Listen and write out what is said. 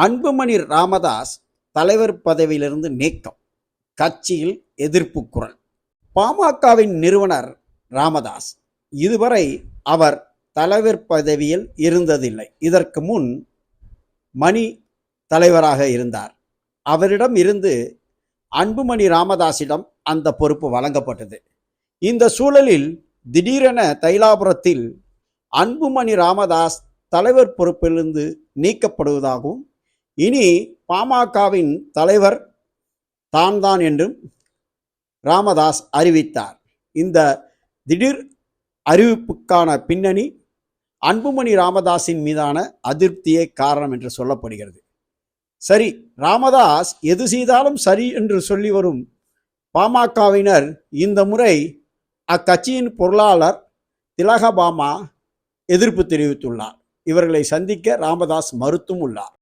அன்புமணி ராமதாஸ் தலைவர் பதவியிலிருந்து நீக்கம். கட்சியில் எதிர்ப்பு குரல். பாமகவின் நிறுவனர் ராமதாஸ். இதுவரை அவர் தலைவர் பதவியில் இருந்ததில்லை. இதற்கு முன் மணி தலைவராக இருந்தார். அவரிடம் இருந்து அன்புமணி ராமதாஸிடம் அந்த பொறுப்பு வழங்கப்பட்டது. இந்த சூழலில் திடீரென தைலாபுரத்தில் அன்புமணி ராமதாஸ் தலைவர் பொறுப்பிலிருந்து நீக்கப்படுவதாகவும் இனி பாமகவின் தலைவர் தான் தான் என்றும் ராமதாஸ் அறிவித்தார். இந்த திடீர் அறிவிப்புக்கான பின்னணி அன்புமணி ராமதாஸின் மீதான அதிருப்தியே காரணம் என்று சொல்லப்படுகிறது. சரி ராமதாஸ் எது செய்தாலும் சரி என்று சொல்லி வரும் பாமகவினர் இந்த முறை அக்கட்சியின் பொருளாளர் திலகபாமா எதிர்ப்பு தெரிவித்துள்ளார். இவர்களை சந்திக்க ராமதாஸ் மறுத்தும் உள்ளார்.